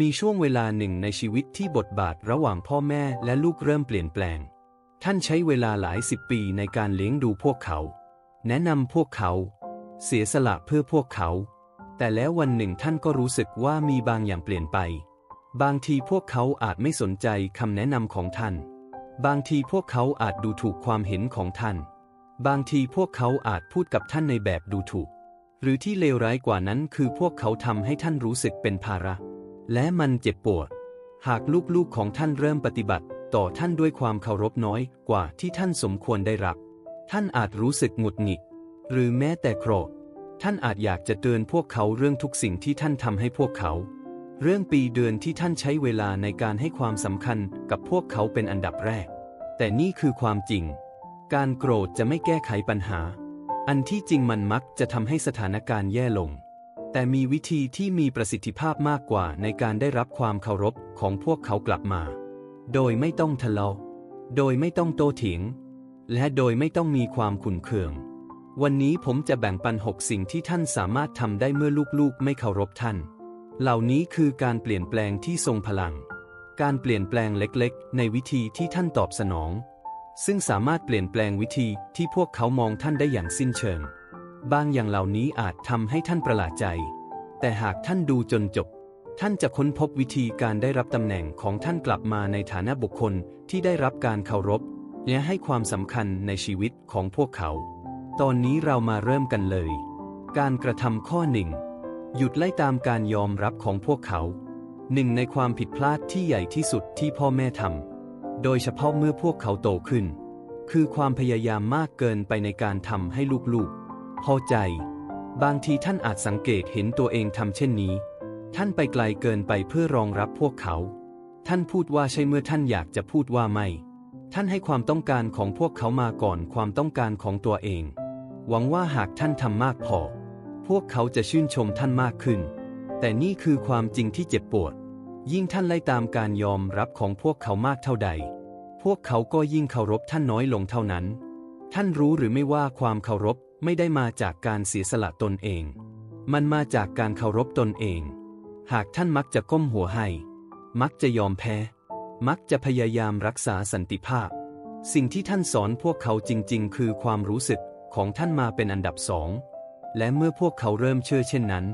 มีช่วงเวลาหนึ่งในชีวิตที่บทบาทระหว่างพ่อแม่และลูกเริ่มเปลี่ยนแปลง ท่านใช้เวลาหลายสิบปีในการเลี้ยงดูพวกเขา แนะนำพวกเขา เสียสละเพื่อพวกเขา แต่แล้ววันหนึ่งท่านก็รู้สึกว่ามีบางอย่างเปลี่ยนไป บางทีพวกเขาอาจไม่สนใจคำแนะนำของท่าน บางทีพวกเขาอาจดูถูกความเห็นของท่าน บางทีพวกเขาอาจพูดกับท่านในแบบดูถูก หรือที่เลวร้ายกว่านั้นคือพวกเขาทำให้ท่านรู้สึกเป็นภาระ และมันเจ็บปวด หากลูกๆของท่านเริ่มปฏิบัติ ต่อท่านด้วยความเคารพน้อยกว่าที่ท่านสมควรได้รับ ท่านอาจรู้สึกหงุดหงิด หรือแม้แต่โกรธ ท่านอาจอยากจะเตือนพวกเขาเรื่องทุกสิ่งที่ท่านทำให้พวกเขา เรื่องปีเดือนที่ท่านใช้เวลาในการให้ความสำคัญกับพวกเขาเป็นอันดับแรก แต่นี่คือความจริง การโกรธจะไม่แก้ไขปัญหา อันที่จริงมันมักจะทำให้สถานการณ์แย่ลง แต่มีวิธีที่มีประสิทธิภาพมากกว่าในการได้รับความเคารพของพวกเขากลับมา โดยไม่ต้องทะเลาะ โดยไม่ต้องโต้เถียง และโดยไม่ต้องมีความขุ่นเคือง วันนี้ผมจะแบ่งปันหกสิ่งที่ท่านสามารถทำได้เมื่อลูกๆ ไม่เคารพท่าน เหล่านี้คือการเปลี่ยนแปลงที่ทรงพลัง การเปลี่ยนแปลงเล็กๆ ในวิธีที่ท่านตอบสนอง ซึ่งสามารถเปลี่ยนแปลงวิธีที่พวกเขามองท่านได้อย่างสิ้นเชิง บางอย่างเหล่านี้อาจทำให้ท่านประหลาดใจ แต่หากท่านดูจนจบ ท่านจะค้นพบวิธีการได้รับตำแหน่งของท่านกลับมาในฐานะบุคคลที่ได้รับการเคารพ และให้ความสำคัญในชีวิตของพวกเขา ตอนนี้เรามาเริ่มกันเลย การกระทำข้อหนึ่งหยุดไล่ตามการยอมรับของพวกเขา หนึ่งในความผิดพลาดที่ใหญ่ที่สุดที่พ่อแม่ทำโดยเฉพาะเมื่อพวกเขาโตขึ้น คือความพยายามมากเกินไปในการทำให้ลูกๆ พอใจ บางทีท่านอาจสังเกตเห็นตัวเองทำเช่นนี้ ท่านไปไกลเกินไปเพื่อรองรับพวกเขา ท่านพูดว่าใช่เมื่อท่านอยากจะพูดว่าไม่ ท่านให้ความต้องการของพวกเขามาก่อนความต้องการของตัวเอง หวังว่าหากท่านทำมากพอ พวกเขาจะชื่นชมท่านมากขึ้น แต่นี่คือความจริงที่เจ็บปวด ยิ่งท่านไล่ตามการยอมรับของพวกเขามากเท่าใด พวกเขาก็ยิ่งเคารพท่านน้อยลงเท่านั้นท่านรู้หรือไม่ว่าความเคารพ ไม่ได้มาจากการเสียสละตนเอง มันมาจากการเคารพตนเอง หากท่านมักจะก้มหัวให้ มักจะยอมแพ้ มักจะพยายามรักษาสันติภาพ สิ่งที่ท่านสอนพวกเขาจริง ๆ คือความรู้สึกของท่านมาเป็นอันดับสอง และเมื่อพวกเขาเริ่มเชื่อเช่นนั้น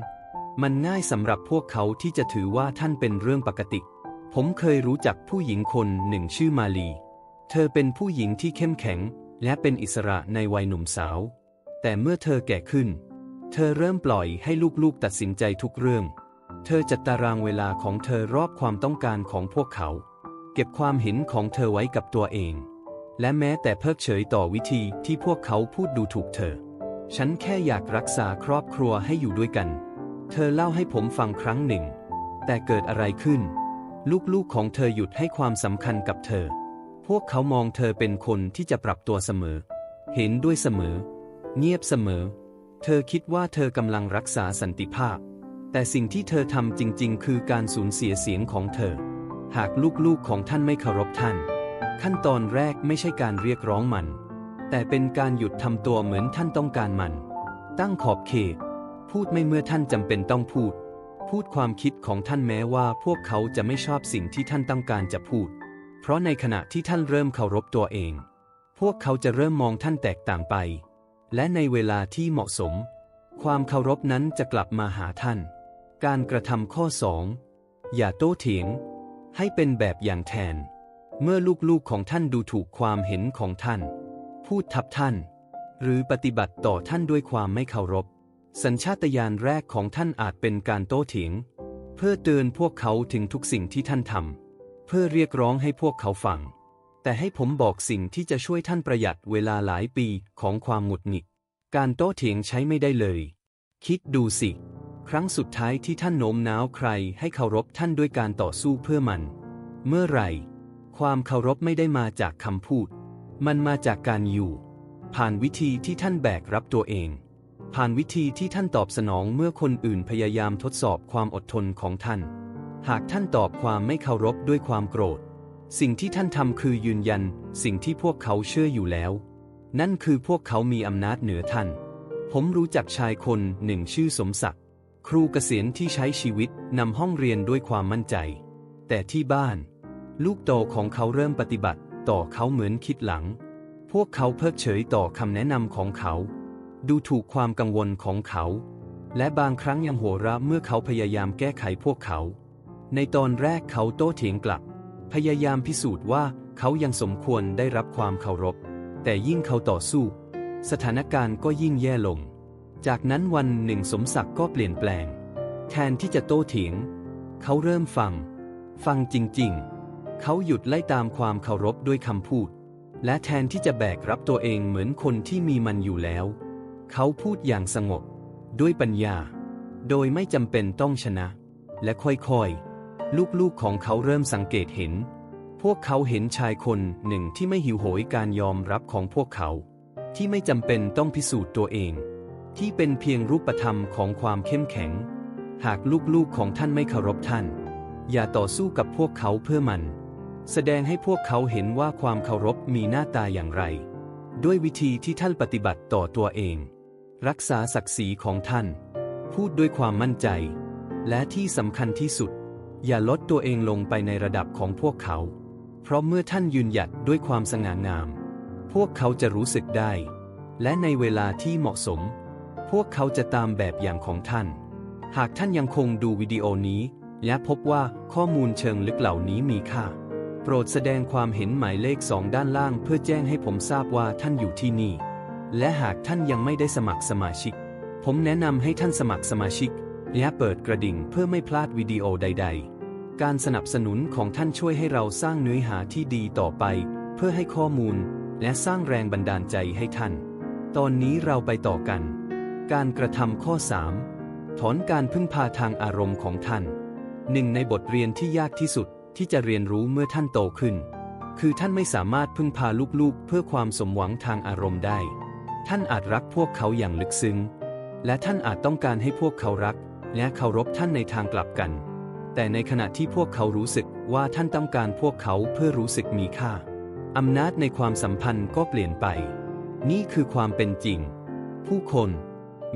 มันง่ายสำหรับพวกเขาที่จะถือว่าท่านเป็นเรื่องปกติ ผมเคยรู้จักผู้หญิงคนหนึ่งชื่อมาลี เธอเป็นผู้หญิงที่เข้มแข็ง และเป็นอิสระในวัยหนุ่มสาว แต่เมื่อเธอแก่ขึ้น เธอเริ่มปล่อยให้ลูกๆตัดสินใจทุกเรื่อง เธอจัดตารางเวลาของเธอรอบความต้องการของพวกเขา เก็บความเห็นของเธอไว้กับตัวเอง และแม้แต่เพิกเฉยต่อวิธีที่พวกเขาพูดดูถูกเธอ ฉันแค่อยากรักษาครอบครัวให้อยู่ด้วยกัน เธอเล่าให้ผมฟังครั้งหนึ่ง แต่เกิดอะไรขึ้น ลูกๆของเธอหยุดให้ความสำคัญกับเธอ พวกเขามองเธอเป็นคนที่จะปรับตัวเสมอ เห็นด้วยเสมอ เงียบเสมอ เธอคิดว่าเธอกำลังรักษาสันติภาพ แต่สิ่งที่เธอทำจริง ๆ คือการสูญเสียเสียงของเธอ หากลูกๆของท่านไม่เคารพท่าน ขั้นตอนแรกไม่ใช่การเรียกร้องมัน แต่เป็นการหยุดทำตัวเหมือนท่านต้องการมัน ตั้งขอบเขต พูดไม่เมื่อท่านจำเป็นต้องพูด พูดความคิดของท่านแม้ว่าพวกเขาจะไม่ชอบสิ่งที่ท่านต้องการจะพูด เพราะในขณะที่ท่านเริ่มเคารพตัวเอง พวกเขาจะเริ่มมองท่านแตกต่างไป และในเวลาที่เหมาะสม ความเคารพนั้นจะกลับมาหาท่าน การกระทำข้อสองอย่าโต้เถียง ให้เป็นแบบอย่างแทน เมื่อลูกๆของท่านดูถูกความเห็นของท่าน พูดทับท่าน หรือปฏิบัติต่อท่านด้วยความไม่เคารพ สัญชาตญาณแรกของท่านอาจเป็นการโต้เถียง เพื่อเตือนพวกเขาถึงทุกสิ่งที่ท่านทำเพื่อเรียกร้องให้พวกเขาฟัง แต่ให้ผมบอกสิ่งที่จะช่วยท่านประหยัดเวลาหลายปีของความหงุดหงิด การโต้เถียงใช้ไม่ได้เลย คิดดูสิ ครั้งสุดท้ายที่ท่านโน้มน้าวใครให้เคารพท่านด้วยการต่อสู้เพื่อมัน เมื่อไหร่ ความเคารพไม่ได้มาจากคำพูด มันมาจากการอยู่ ผ่านวิธีที่ท่านแบกรับตัวเอง ผ่านวิธีที่ท่านตอบสนองเมื่อคนอื่นพยายามทดสอบความอดทนของท่าน หากท่านตอบความไม่เคารพด้วยความโกรธ สิ่งที่ท่านทำคือยืนยันสิ่งที่พวกเขาเชื่ออยู่แล้ว นั่นคือพวกเขามีอำนาจเหนือท่าน ผมรู้จักชายคนหนึ่งชื่อสมศักดิ์ครูเกษียณที่ใช้ชีวิตนำห้องเรียนด้วยความมั่นใจ แต่ที่บ้าน ลูกโตของเขาเริ่มปฏิบัติต่อเขาเหมือนคิดหลัง พวกเขาเพิกเฉยต่อคำแนะนำของเขา ดูถูกความกังวลของเขา และบางครั้งยังโหวเราะเมื่อเขาพยายามแก้ไขพวกเขา ในตอนแรกเขาโต้เถียงกลับ พยายามพิสูจน์ว่าเขายังสมควรได้รับความเคารพ แต่ยิ่งเขาต่อสู้ สถานการณ์ก็ยิ่งแย่ลง จากนั้นวันหนึ่งสมศักดิ์ก็เปลี่ยนแปลง แทนที่จะโต้เถียง เขาเริ่มฟัง ฟังจริงๆ เขาหยุดไล่ตามความเคารพด้วยคำพูด และแทนที่จะแบกรับตัวเองเหมือนคนที่มีมันอยู่แล้ว เขาพูดอย่างสงบ ด้วยปัญญา โดยไม่จำเป็นต้องชนะ และค่อยๆ ลูกๆของเขาเริ่มสังเกตเห็น พวกเขาเห็นชายคนหนึ่งที่ไม่หิวโหยการยอมรับของพวกเขา ที่ไม่จำเป็นต้องพิสูจน์ตัวเอง ที่เป็นเพียงรูปธรรมของความเข้มแข็ง หากลูกๆของท่านไม่เคารพท่าน อย่าต่อสู้กับพวกเขาเพื่อมัน แสดงให้พวกเขาเห็นว่าความเคารพมีหน้าตาอย่างไร ด้วยวิธีที่ท่านปฏิบัติต่อตัวเอง รักษาศักดิ์ศรีของท่าน พูดด้วยความมั่นใจ และที่สำคัญที่สุด อย่าลดตัวเองลงไปในระดับของพวกเขา เพราะเมื่อท่านยืนหยัดด้วยความสง่างาม พวกเขาจะรู้สึกได้ และในเวลาที่เหมาะสม พวกเขาจะตามแบบอย่างของท่าน หากท่านยังคงดูวิดีโอนี้ และพบว่าข้อมูลเชิงลึกเหล่านี้มีค่า โปรดแสดงความเห็นหมายเลขสองด้านล่างเพื่อแจ้งให้ผมทราบว่าท่านอยู่ที่นี่ และหากท่านยังไม่ได้สมัครสมาชิก ผมแนะนำให้ท่านสมัครสมาชิกและเปิดกระดิ่งเพื่อไม่พลาดวิดีโอใด ๆ การสนับสนุนของท่านช่วยให้เราสร้างเนื้อหาที่ดีต่อไป เพื่อให้ข้อมูลและสร้างแรงบันดาลใจให้ท่าน ตอนนี้เราไปต่อกัน การกระทำข้อ 3 ถอนการพึ่งพาทางอารมณ์ของท่าน หนึ่งในบทเรียนที่ยากที่สุดที่จะเรียนรู้เมื่อท่านโตขึ้น คือท่านไม่สามารถพึ่งพาลูกๆ เพื่อความสมหวังทางอารมณ์ได้ ท่านอาจรักพวกเขาอย่างลึกซึ้ง และท่านอาจต้องการให้พวกเขารัก และเคารพท่านในทางกลับกัน แต่ในขณะที่พวกเขารู้สึกว่าท่านต้องการพวกเขาเพื่อรู้สึกมีค่า อำนาจในความสัมพันธ์ก็เปลี่ยนไป นี่คือความเป็นจริง ผู้คน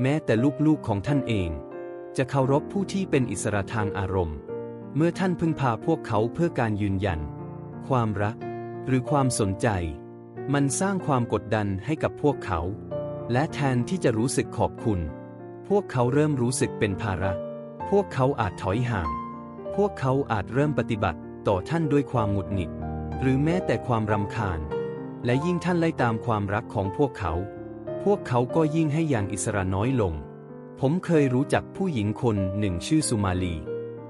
แม้แต่ลูกๆของท่านเอง จะเคารพผู้ที่เป็นอิสระทางอารมณ์ เมื่อท่านพึ่งพาพวกเขาเพื่อการยืนยัน ความรัก หรือความสนใจ มันสร้างความกดดันให้กับพวกเขา และแทนที่จะรู้สึกขอบคุณ พวกเขาเริ่มรู้สึกเป็นภาระ พวกเขาอาจถอยห่าง พวกเขาอาจเริ่มปฏิบัติต่อท่านด้วยความหงุดหงิด หรือแม้แต่ความรำคาญ และยิ่งท่านไล่ตามความรักของพวกเขา พวกเขาก็ยิ่งให้อย่างอิสระน้อยลง ผมเคยรู้จักผู้หญิงคนหนึ่งชื่อสุมาลี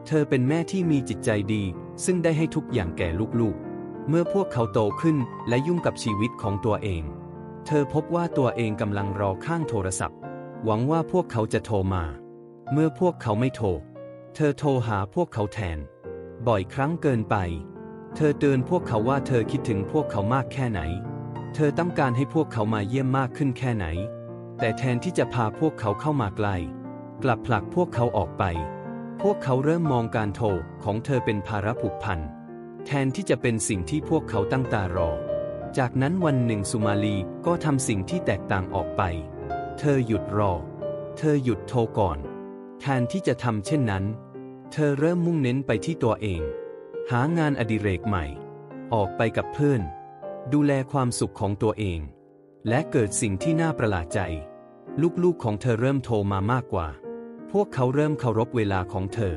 เธอเป็นแม่ที่มีจิตใจดี ซึ่งได้ให้ทุกอย่างแก่ลูกๆ เมื่อพวกเขาโตขึ้นและยุ่งกับชีวิตของตัวเอง เธอพบว่าตัวเองกำลังรอข้างโทรศัพท์ หวังว่าพวกเขาจะโทรมา เมื่อพวกเขาไม่โทร เธอโทรหาพวกเขาแทน บ่อยครั้งเกินไป เธอเตือนพวกเขาว่าเธอคิดถึงพวกเขามากแค่ไหน เธอต้องการให้พวกเขามาเยี่ยมมากขึ้นแค่ไหน แต่แทนที่จะพาพวกเขาเข้ามาใกล้กลับผลักพวกเขาออกไป พวกเขาเริ่มมองการโทรของเธอเป็นภาระผูกพัน แทนที่จะเป็นสิ่งที่พวกเขาตั้งตารอ จากนั้นวันหนึ่งสุมาลีก็ทำสิ่งที่แตกต่างออกไป เธอหยุดรอ เธอหยุดโทรก่อนแทนที่จะทำเช่นนั้น เธอเริ่มมุ่งเน้นไปที่ตัวเอง หางานอดิเรกใหม่ ออกไปกับเพื่อน ดูแลความสุขของตัวเอง และเกิดสิ่งที่น่าประหลาดใจ ลูกๆของเธอเริ่มโทรมามากกว่า พวกเขาเริ่มเคารพเวลาของเธอ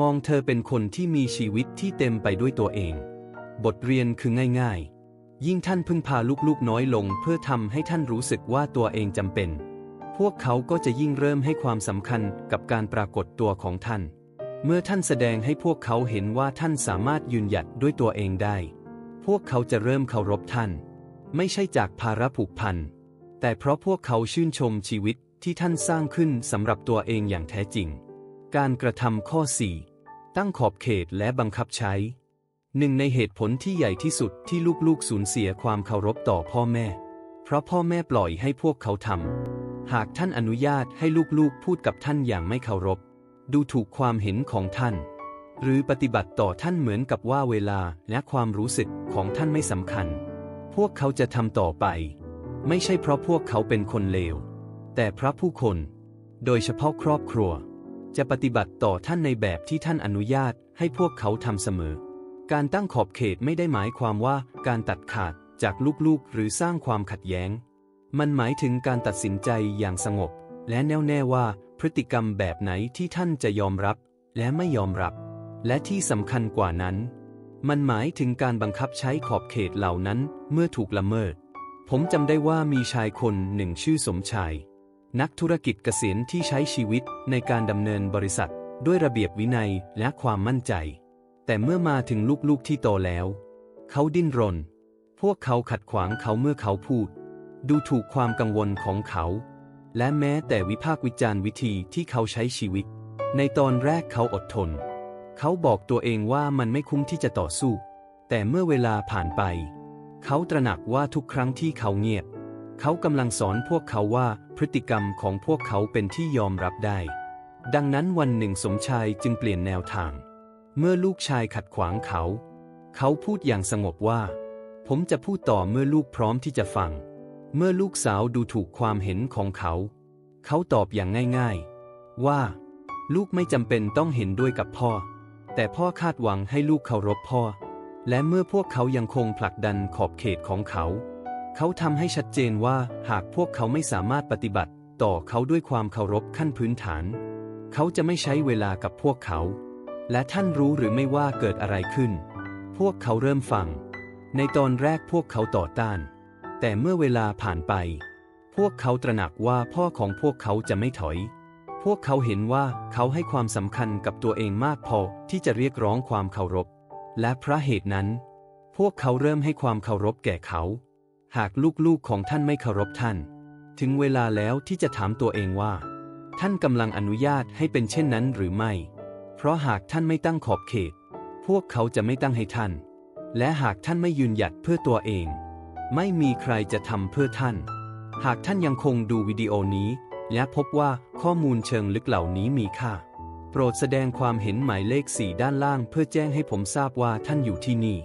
มองเธอเป็นคนที่มีชีวิตที่เต็มไปด้วยตัวเอง บทเรียนคือง่ายๆ ยิ่งท่านพึ่งพาลูกๆน้อยลง เพื่อทำให้ท่านรู้สึกว่าตัวเองจำเป็น พวกเขาก็จะยิ่งเริ่มให้ความสำคัญกับการปรากฏตัวของท่าน เมื่อท่านแสดงให้พวกเขาเห็นว่าท่านสามารถยืนหยัดด้วยตัวเองได้ พวกเขาจะเริ่มเคารพท่าน ไม่ใช่จากภาระผูกพัน แต่เพราะพวกเขาชื่นชมชีวิตที่ท่านสร้างขึ้นสำหรับตัวเองอย่างแท้จริง การกระทำข้อ 4 ตั้งขอบเขตและบังคับใช้ หนึ่งในเหตุผลที่ใหญ่ที่สุดที่ลูกๆสูญเสียความเคารพต่อพ่อแม่ เพราะพ่อแม่ปล่อยให้พวกเขาทำ หากท่านอนุญาตให้ลูกๆพูดกับท่านอย่างไม่เคารพ ดูถูกความเห็นของท่าน หรือปฏิบัติต่อท่านเหมือนกับว่าเวลาและความรู้สึกของท่านไม่สำคัญ พวกเขาจะทำต่อไป ไม่ใช่เพราะพวกเขาเป็นคนเลว แต่เพราะผู้คน โดยเฉพาะครอบครัว จะปฏิบัติต่อท่านในแบบที่ท่านอนุญาตให้พวกเขาทำเสมอ การตั้งขอบเขตไม่ได้หมายความว่าการตัดขาดจากลูกๆ หรือสร้างความขัดแย้ง มันหมายถึงการตัดสินใจอย่างสงบ และแน่วแน่ว่าพฤติกรรมแบบไหนที่ท่านจะยอมรับ และไม่ยอมรับ และที่สำคัญกว่านั้น มันหมายถึงการบังคับใช้ขอบเขตเหล่านั้นเมื่อถูกละเมิด ผมจำได้ว่ามีชายคนหนึ่งชื่อสมชาย นักธุรกิจเกษียณที่ใช้ชีวิตในการดำเนินบริษัท ด้วยระเบียบวินัยและความมั่นใจ แต่เมื่อมาถึงลูกๆที่โตแล้ว เขาดิ้นรน พวกเขาขัดขวางเขาเมื่อเขาพูด ดูถูกความกังวลของเขา และแม้แต่วิพากษ์วิจารณ์วิธีที่เขาใช้ชีวิต ในตอนแรกเขาอดทน เขาบอกตัวเองว่ามันไม่คุ้มที่จะต่อสู้ แต่เมื่อเวลาผ่านไป เขาตระหนักว่าทุกครั้งที่เขาเงียบ เขากำลังสอนพวกเขาว่าพฤติกรรมของพวกเขาเป็นที่ยอมรับได้ ดังนั้นวันหนึ่งสมชายจึงเปลี่ยนแนวทาง เมื่อลูกชายขัดขวางเขา เขาพูดอย่างสงบว่า ผมจะพูดต่อเมื่อลูกพร้อมที่จะฟัง เมื่อลูกสาวดูถูกความเห็นของเขา เขาตอบอย่างง่ายๆ ว่า ลูกไม่จำเป็นต้องเห็นด้วยกับพ่อ แต่พ่อคาดหวังให้ลูกเคารพพ่อ และเมื่อพวกเขายังคงผลักดันขอบเขตของเขา เขาทำให้ชัดเจนว่าหากพวกเขาไม่สามารถปฏิบัติ ต่อเขาด้วยความเคารพขั้นพื้นฐาน เขาจะไม่ใช้เวลากับพวกเขา และท่านรู้หรือไม่ว่าเกิดอะไรขึ้น พวกเขาเริ่มฟัง ในตอนแรกพวกเขาต่อต้าน แต่เมื่อเวลาผ่านไป พวกเขาตระหนักว่าพ่อของพวกเขาจะไม่ถอย พวกเขาเห็นว่าเขาให้ความสำคัญกับตัวเองมากพอที่จะเรียกร้องความเคารพ และเพราะเหตุนั้น พวกเขาเริ่มให้ความเคารพแก่เขา หากลูกๆของท่านไม่เคารพท่าน ถึงเวลาแล้วที่จะถามตัวเองว่า ท่านกำลังอนุญาตให้เป็นเช่นนั้นหรือไม่ เพราะหากท่านไม่ตั้งขอบเขต พวกเขาจะไม่ตั้งให้ท่าน และหากท่านไม่ยืนหยัดเพื่อตัวเอง ไม่มีใครจะทำเพื่อท่าน หากท่านยังคงดูวิดีโอนี้ และพบว่าข้อมูลเชิงลึกเหล่านี้มีค่า โปรดแสดงความเห็นหมายเลขสี่ด้านล่างเพื่อแจ้งให้ผมทราบว่าท่านอยู่ที่นี่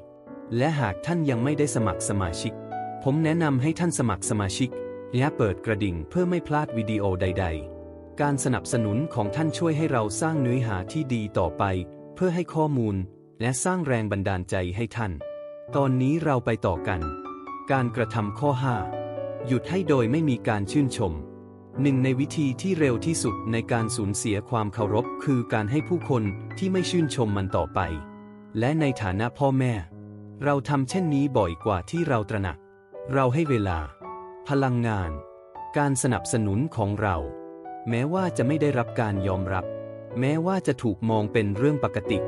และหากท่านยังไม่ได้สมัครสมาชิก ผมแนะนำให้ท่านสมัครสมาชิก และเปิดกระดิ่งเพื่อไม่พลาดวิดีโอใด ๆ การสนับสนุนของท่านช่วยให้เราสร้างเนื้อหาที่ดีต่อไป เพื่อให้ข้อมูล และสร้างแรงบันดาลใจให้ท่าน ตอนนี้เราไปต่อกัน การกระทำข้อ 5 หยุดให้โดยไม่มีการชื่นชม หนึ่งในวิธีที่เร็วที่สุดในการสูญเสียความเคารพ คือการให้ผู้คนที่ไม่ชื่นชมมันต่อไป และในฐานะพ่อแม่ เราทำเช่นนี้บ่อยกว่าที่เราตระหนัก เราให้เวลา พลังงาน การสนับสนุนของเรา แม้ว่าจะไม่ได้รับการยอมรับ แม้ว่าจะถูกมองเป็นเรื่องปกติ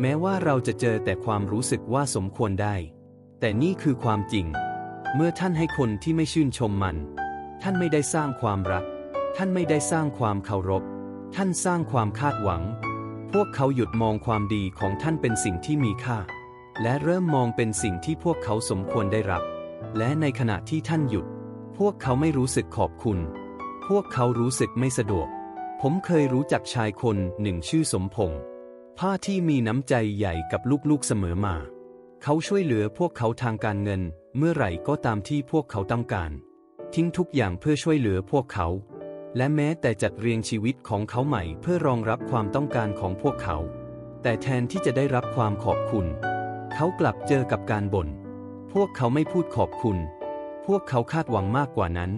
แม้ว่าเราจะเจอแต่ความรู้สึกว่าสมควรได้ แต่นี่คือความจริง เมื่อท่านให้คนที่ไม่ชื่นชมมัน ท่านไม่ได้สร้างความรัก ท่านไม่ได้สร้างความเคารพ ท่านสร้างความคาดหวัง พวกเขาหยุดมองความดีของท่านเป็นสิ่งที่มีค่า และเริ่มมองเป็นสิ่งที่พวกเขาสมควรได้รับ และในขณะที่ท่านหยุด พวกเขาไม่รู้สึกขอบคุณ พวกเขารู้สึกไม่สะดวก ผมเคยรู้จักชายคนหนึ่งชื่อสมพงษ์พ่อที่มีน้ำใจใหญ่กับลูกๆเสมอมา เขาช่วยเหลือพวกเขาทางการเงิน เมื่อไหร่ก็ตามที่พวกเขาต้องการ ทิ้งทุกอย่างเพื่อช่วยเหลือพวกเขา และแม้แต่จัดเรียงชีวิตของเขาใหม่เพื่อรองรับความต้องการของพวกเขา แต่แทนที่จะได้รับความขอบคุณ เขากลับเจอกับการบ่น พวกเขาไม่พูดขอบคุณ พวกเขาคาดหวังมากกว่านั้น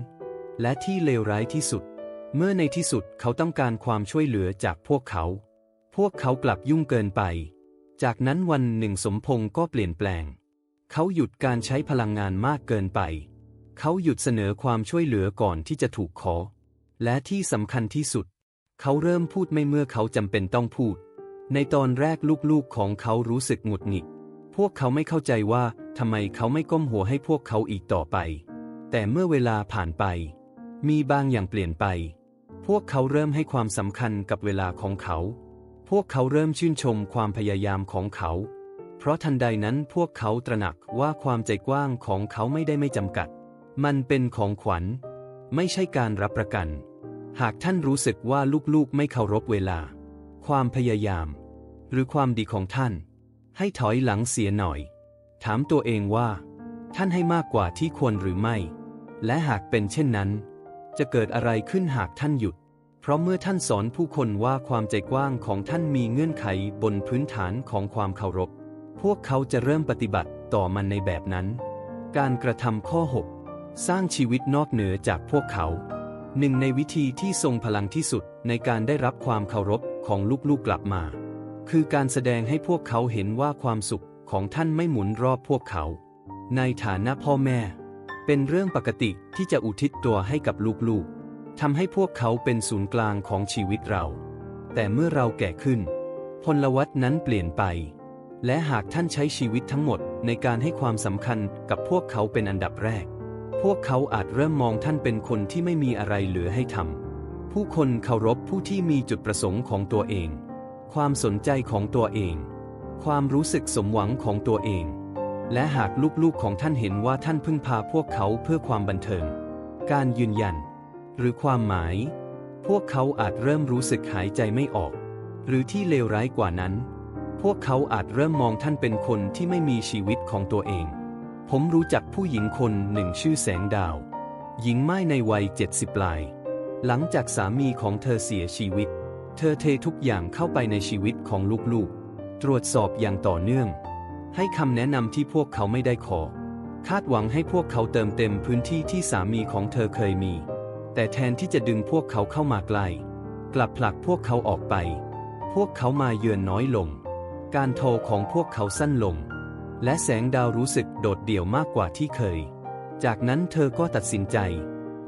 และที่เลวร้ายที่สุด เมื่อในที่สุดเขาต้องการความช่วยเหลือจากพวกเขา พวกเขากลับยุ่งเกินไป จากนั้นวันหนึ่งสมพงศ์ก็เปลี่ยนแปลง เขาหยุดการใช้พลังงานมากเกินไป เขาหยุดเสนอความช่วยเหลือก่อนที่จะถูกขอ และที่สำคัญที่สุด เขาเริ่มพูดไม่เมื่อเขาจำเป็นต้องพูด ในตอนแรกลูกๆของเขารู้สึกหงุดหงิด พวกเขาไม่เข้าใจว่าทำไมเขาไม่ก้มหัวให้พวกเขาอีกต่อไป แต่เมื่อเวลาผ่านไป มีบางอย่างเปลี่ยนไป พวกเขาเริ่มให้ความสำคัญกับเวลาของเขา พวกเขาเริ่มชื่นชมความพยายามของเขา เพราะทันใดนั้นพวกเขาตระหนักว่าความใจกว้างของเขาไม่ได้ไม่จำกัด มันเป็นของขวัญ ไม่ใช่การรับประกัน หากท่านรู้สึกว่าลูกๆไม่เคารพเวลา ความพยายาม หรือความดีของท่าน ให้ถอยหลังเสียหน่อย ถามตัวเองว่า ท่านให้มากกว่าที่ควรหรือไม่ และหากเป็นเช่นนั้น จะเกิดอะไรขึ้นหากท่านหยุดเพราะเมื่อท่านสอนผู้คนว่าความใจกว้างของท่านมีเงื่อนไขบนพื้นฐานของความเคารพ พวกเขาจะเริ่มปฏิบัติต่อมันในแบบนั้น การกระทำข้อ 6 สร้างชีวิตนอกเหนือจากพวกเขา หนึ่งในวิธีที่ทรงพลังที่สุดในการได้รับความเคารพของลูกๆกลับมา คือการแสดงให้พวกเขาเห็นว่าความสุขของท่านไม่หมุนรอบพวกเขา ในฐานะพ่อแม่ เป็นเรื่องปกติที่จะอุทิศตัวให้กับลูกๆทำให้พวกเขาเป็นศูนย์กลางของชีวิตเรา แต่เมื่อเราแก่ขึ้น พลวัตนั้นเปลี่ยนไป และหากท่านใช้ชีวิตทั้งหมดในการให้ความสำคัญกับพวกเขาเป็นอันดับแรก พวกเขาอาจเริ่มมองท่านเป็นคนที่ไม่มีอะไรเหลือให้ทำ ผู้คนเคารพผู้ที่มีจุดประสงค์ของตัวเอง ความสนใจของตัวเอง ความรู้สึกสมหวังของตัวเอง และหากลูกๆของท่านเห็นว่าท่านพึ่งพาพวกเขาเพื่อความบันเทิง การยืนยัน หรือความหมาย พวกเขาอาจเริ่มรู้สึกหายใจไม่ออก หรือที่เลวร้ายกว่านั้น พวกเขาอาจเริ่มมองท่านเป็นคนที่ไม่มีชีวิตของตัวเอง ผมรู้จักผู้หญิงคนหนึ่งชื่อแสงดาว หญิงไม้ในวัยเจ็ดสิบปลาย หลังจากสามีของเธอเสียชีวิต เธอเททุกอย่างเข้าไปในชีวิตของลูกๆ ตรวจสอบอย่างต่อเนื่อง ให้คำแนะนำที่พวกเขาไม่ได้ขอ คาดหวังให้พวกเขาเติมเต็มพื้นที่ที่สามีของเธอเคยมี แต่แทนที่จะดึงพวกเขาเข้ามาใกล้ กลับผลักพวกเขาออกไป พวกเขามาเยือนน้อยลง การโทรของพวกเขาสั้นลง และแสงดาวรู้สึกโดดเดี่ยวมากกว่าที่เคย จากนั้นเธอก็ตัดสินใจ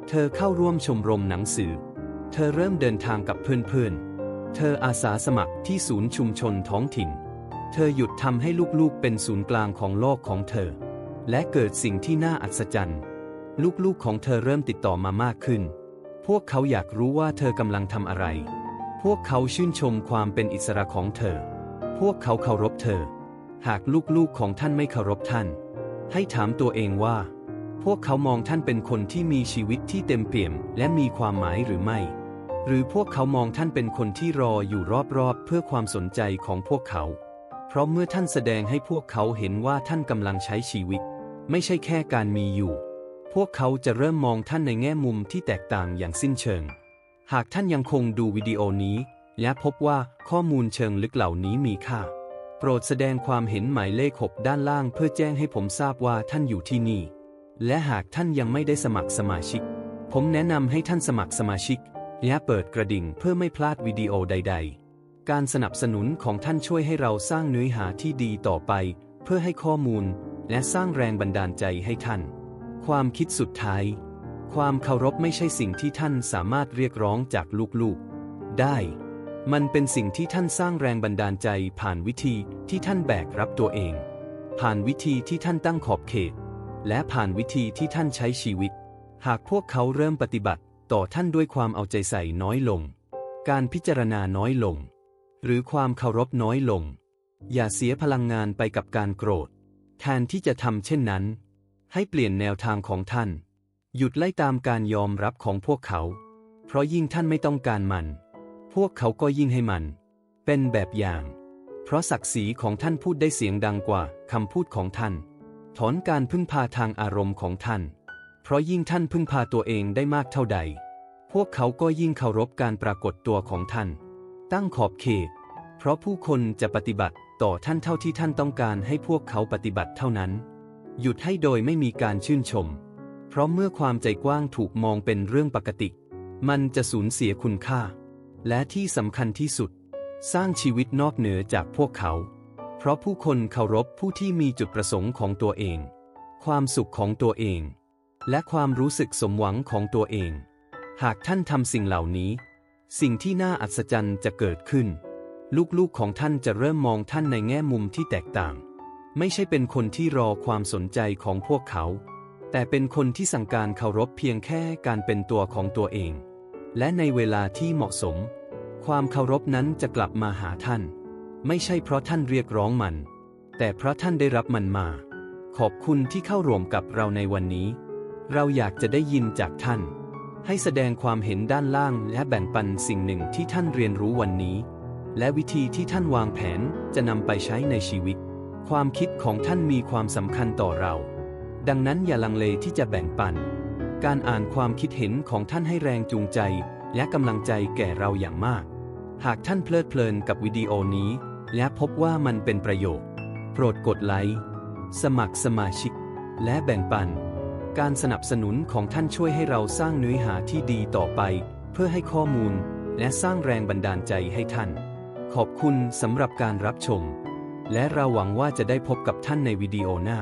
เธอเข้าร่วมชมรมหนังสือ เธอเริ่มเดินทางกับเพื่อนๆ เธออาสาสมัครที่ศูนย์ชุมชนท้องถิ่น เธอหยุดทำให้ลูกๆเป็นศูนย์กลางของโลกของเธอ และเกิดสิ่งที่น่าอัศจรรย์ ลูกๆของเธอเริ่มติดต่อมามากขึ้น พวกเขาอยากรู้ว่าเธอกำลังทำอะไร พวกเขาชื่นชมความเป็นอิสระของเธอ วกเขาเคารพเธอ หากลูกๆของท่านไม่เคารพท่าน ให้ถามตัวเองว่า พวกเขามองท่านเป็นคนที่มีชีวิตที่เต็มเปี่ยม และมีความหมายหรือไม่ หรือพวกเขามองท่านเป็นคนที่รออยู่รอบๆ เพื่อความสนใจของพวกเขา เพราะเมื่อท่านแสดงให้พวกเขาเห็นว่าท่านกำลังใช้ชีวิต ไม่ใช่แค่การมีอยู่ พวกเขาจะเริ่มมองท่านในแง่มุมที่แตกต่างอย่างสิ้นเชิง หากท่านยังคงดูวิดีโอนี้ และพบว่าข้อมูลเชิงลึกเหล่านี้มีค่า โปรดแสดงความเห็นหมายเลข 6 ด้านล่างเพื่อแจ้งให้ผมทราบว่าท่านอยู่ที่นี่ และหากท่านยังไม่ได้สมัครสมาชิก ผมแนะนำให้ท่านสมัครสมาชิก และเปิดกระดิ่งเพื่อไม่พลาดวิดีโอใด ๆ การสนับสนุนของท่านช่วยให้เราสร้างเนื้อหาที่ดีต่อไป เพื่อให้ข้อมูล และสร้างแรงบันดาลใจให้ท่าน ความคิดสุดท้าย ความเคารพไม่ใช่สิ่งที่ท่านสามารถเรียกร้องจากลูกๆ ได้ มันเป็นสิ่งที่ท่านสร้างแรงบันดาลใจผ่านวิธีที่ท่านแบกรับตัวเอง ผ่านวิธีที่ท่านตั้งขอบเขต และผ่านวิธีที่ท่านใช้ชีวิต หากพวกเขาเริ่มปฏิบัติต่อท่านด้วยความเอาใจใส่น้อยลง การพิจารณาน้อยลง หรือความเคารพน้อยลง อย่าเสียพลังงานไปกับการโกรธ แทนที่จะทำเช่นนั้น ให้เปลี่ยนแนวทางของท่าน หยุดไล่ตามการยอมรับของพวกเขา เพราะยิ่งท่านไม่ต้องการมัน พวกเขาก็ยิ่งให้มัน เป็นแบบอย่าง เพราะศักดิ์ศรีของท่านพูดได้เสียงดังกว่าคำพูดของท่าน ถอนการพึ่งพาทางอารมณ์ของท่าน เพราะยิ่งท่านพึ่งพาตัวเองได้มากเท่าใด พวกเขาก็ยิ่งเคารพการปรากฏตัวของท่าน ตั้งขอบเขต เพราะผู้คนจะปฏิบัติต่อท่านเท่าที่ท่านต้องการให้พวกเขาปฏิบัติเท่านั้น หยุดให้โดยไม่มีการชื่นชม เพราะเมื่อความใจกว้างถูกมองเป็นเรื่องปกติ มันจะสูญเสียคุณค่า และที่สำคัญที่สุด สร้างชีวิตนอกเหนือจากพวกเขา เพราะผู้คนเคารพผู้ที่มีจุดประสงค์ของตัวเอง ความสุขของตัวเอง และความรู้สึกสมหวังของตัวเอง หากท่านทำสิ่งเหล่านี้ สิ่งที่น่าอัศจรรย์จะเกิดขึ้น ลูกๆของท่านจะเริ่มมองท่านในแง่มุมที่แตกต่าง ไม่ใช่เป็นคนที่รอความสนใจของพวกเขา แต่เป็นคนที่สั่งการเคารพเพียงแค่การเป็นตัวของตัวเอง และในเวลาที่เหมาะสม ความเคารพนั้นจะกลับมาหาท่าน ไม่ใช่เพราะท่านเรียกร้องมัน แต่เพราะท่านได้รับมันมา ขอบคุณที่เข้าร่วมกับเราในวันนี้ เราอยากจะได้ยินจากท่าน ให้แสดงความเห็นด้านล่างและแบ่งปันสิ่งหนึ่งที่ท่านเรียนรู้วันนี้ และวิธีที่ท่านวางแผนจะนำไปใช้ในชีวิต ความคิดของท่านมีความสำคัญต่อเรา ดังนั้นอย่าลังเลที่จะแบ่งปัน การอ่านความคิดเห็นของท่านให้แรงจูงใจ และกำลังใจแก่เราอย่างมาก หากท่านเพลิดเพลินกับวิดีโอนี้ และพบว่ามันเป็นประโยชน์ โปรดกดไลค์ สมัครสมาชิก และแบ่งปัน การสนับสนุนของท่านช่วยให้เราสร้างเนื้อหาที่ดีต่อไป เพื่อให้ข้อมูล และสร้างแรงบันดาลใจให้ท่าน ขอบคุณสำหรับการรับชม และเราหวังว่าจะได้พบกับท่านในวิดีโอหน้า